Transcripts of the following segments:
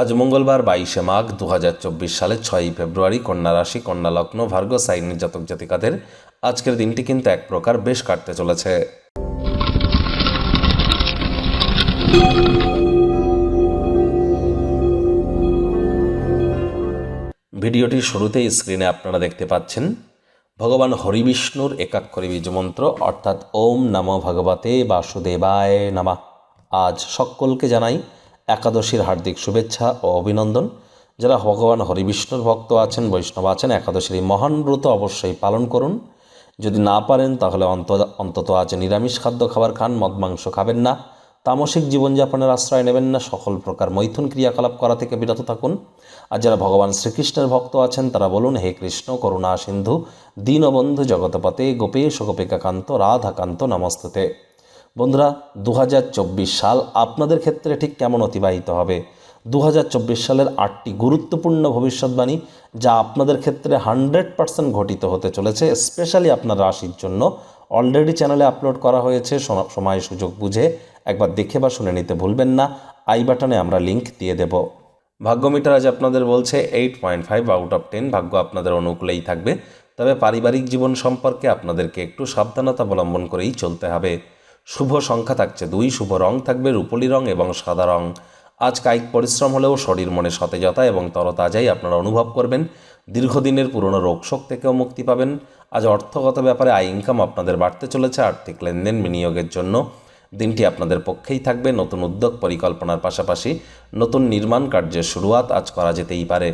আজ মঙ্গলবার বাইশে মাঘ দু সালের ছয়ই ফেব্রুয়ারি কন্যা রাশি, কন্যা লগ্ন, ভার্গ সাইনের জাতক জাতিকাদের আজকের দিনটি কিন্তু এক প্রকার বেশ কাটতে চলেছে। ভিডিওটির শুরুতেই স্ক্রিনে আপনারা দেখতে পাচ্ছেন, ভগবান হরিবিষ্ণুর একাক্ষরী বীজ মন্ত্র, অর্থাৎ ওম নম ভগবতে বাসুদেবায় নামা। আজ সকলকে জানাই একাদশীর হার্দিক শুভেচ্ছা ও অভিনন্দন। যারা ভগবান হরিবিষ্ণুর ভক্ত আছেন, বৈষ্ণব আছেন, একাদশীর এই মহান ব্রত অবশ্যই পালন করুন। যদি না পারেন, তাহলে অন্ত অন্তত আজ নিরামিষ খাদ্য খাবার খান, মদ, মাংস খাবেন না। তামসিক জীবনযাপনের আশ্রয় নেবেন না, সকল প্রকার মৈথুন ক্রিয়াকলাপ করা থেকে বিরত থাকুন। আর যারা ভগবান শ্রীকৃষ্ণের ভক্ত আছেন, তারা বলুন, হে কৃষ্ণ, করুণা সিন্ধু, দীনবন্ধু জগতপতে গোপেশ গোপিকাকান্ত, রাধাকান্ত, নমস্তুতে। বন্ধুরা দু হাজার চব্বিশ সাল আপনাদের ক্ষেত্রে ঠিক কেমন অতিবাহিত হবে? দু হাজার চব্বিশ সালের আটটি গুরুত্বপূর্ণ ভবিষ্যৎবাণী যা আপনাদের ক্ষেত্রে হান্ড্রেড পার্সেন্ট ঘটিত হতে চলেছে, স্পেশালি আপনার রাশির জন্য। অলরেডি চ্যানেলে আপলোড করা হয়েছে সময় সুযোগ বুঝে একবার দেখে বা শুনে নিতে ভুলবেন না। আই বাটনে আমরা লিংক দিয়ে দেব। ভাগ্য মিটার আজ আপনাদের বলছে eight point five out of ten, ভাগ্য আপনাদের অনুকূলেই থাকবে। তবে পারিবারিক জীবন সম্পর্কে আপনাদেরকে একটু সাবধানতা অবলম্বন করেই চলতে হবে। শুভ সংখ্যা থাকছে দুই, শুভ রং থাকবে রূপলি রং এবং সাদা রং। আজ কায়িক পরিশ্রম হলেও শরীর মনে সতেজতা এবং তরতাজাই আপনারা অনুভব করবেন। দীর্ঘদিনের পুরনো রোগশোক থেকেও মুক্তি পাবেন। আজ অর্থগত ব্যাপারে আয় ইনকাম আপনাদের বাড়তে চলেছে। আর্থিক লেনদেন বিনিয়োগের জন্য দিনটি আপনাদের পক্ষেই থাকবে। নতুন উদ্যোগ পরিকল্পনার পাশাপাশি নতুন নির্মাণ কার্যের শুরুয়াত আজ করা যেতেই পারে।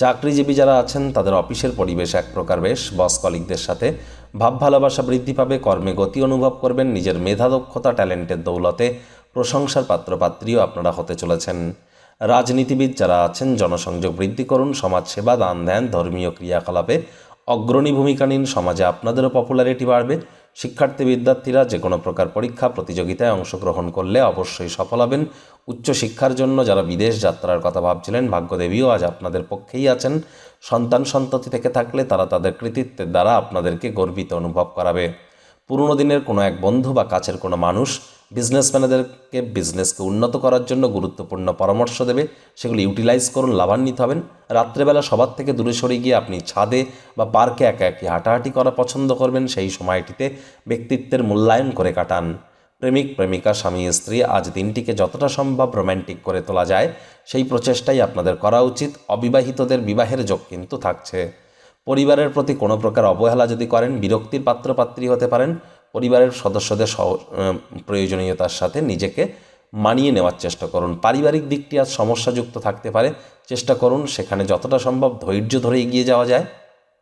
চাকরিজীবী যারা আছেন, তাদের অফিসের পরিবেশ এক প্রকার বেশ। বস কলিকদের সাথে ভাব ভালোবাসা বৃদ্ধি পাবে, কর্মে গতি অনুভব করবেন, নিজের মেধা দক্ষতা, ট্যালেন্টের দৌলতে প্রশংসার পাত্রপাত্রীও আপনারা হতে চলেছেন। রাজনীতিবিদ যারা আছেন, জনসংযোগ বৃদ্ধি করুন সমাজসেবা দান ধ্যান, ধর্মীয় ক্রিয়াকলাপে অগ্রণী ভূমিকা নিন, সমাজে আপনাদেরও পপুলারিটি বাড়বে। শিক্ষার্থী বিদ্যার্থীরা যে কোনো প্রকার পরীক্ষা, প্রতিযোগিতায় অংশগ্রহণ করলে অবশ্যই সফল হবেন। উচ্চশিক্ষার জন্য যারা বিদেশ যাত্রার কথা ভাবছিলেন, ভাগ্যদেবীও আজ আপনাদের পক্ষেই আছেন। সন্তান সন্ততি থেকে থাকলে তারা তাদের কৃতিত্বের দ্বারা আপনাদেরকে গর্বিত অনুভব করাবে। পুরনো দিনের কোনো এক বন্ধু বা কাছের কোনো মানুষ বিজনেসম্যানেদেরকে বিজনেসকে উন্নত করার জন্য গুরুত্বপূর্ণ পরামর্শ দেবে। সেগুলি ইউটিলাইজ করুন, লাভান্বিত হবেন। রাত্রেবেলা সবার থেকে দূরে সরে গিয়ে আপনি ছাদে বা পার্কে একা একই হাঁটাহাঁটি করা পছন্দ করবেন, সেই সময়টিতে ব্যক্তিত্বের মূল্যায়ন করে কাটান। প্রেমিক, প্রেমিকা, স্বামী, স্ত্রী, আজ দিনটিকে যতটা সম্ভব রোম্যান্টিক করে তোলা যায়, সেই প্রচেষ্টাই আপনাদের করা উচিত। অবিবাহিতদের বিবাহের যোগ কিন্তু থাকছে। পরিবারের প্রতি কোনো প্রকার অবহেলা যদি করেন, বিরক্তির পাত্রপাত্রী হতে পারেন পরিবারের সদস্যদের সহ প্রয়োজনীয়তার সাথে নিজেকে মানিয়ে নেওয়ার চেষ্টা করুন। পারিবারিক দিকটি আজ সমস্যাযুক্ত থাকতে পারে। চেষ্টা করুন সেখানে যতটা সম্ভব ধৈর্য ধরে এগিয়ে যাওয়া যায়।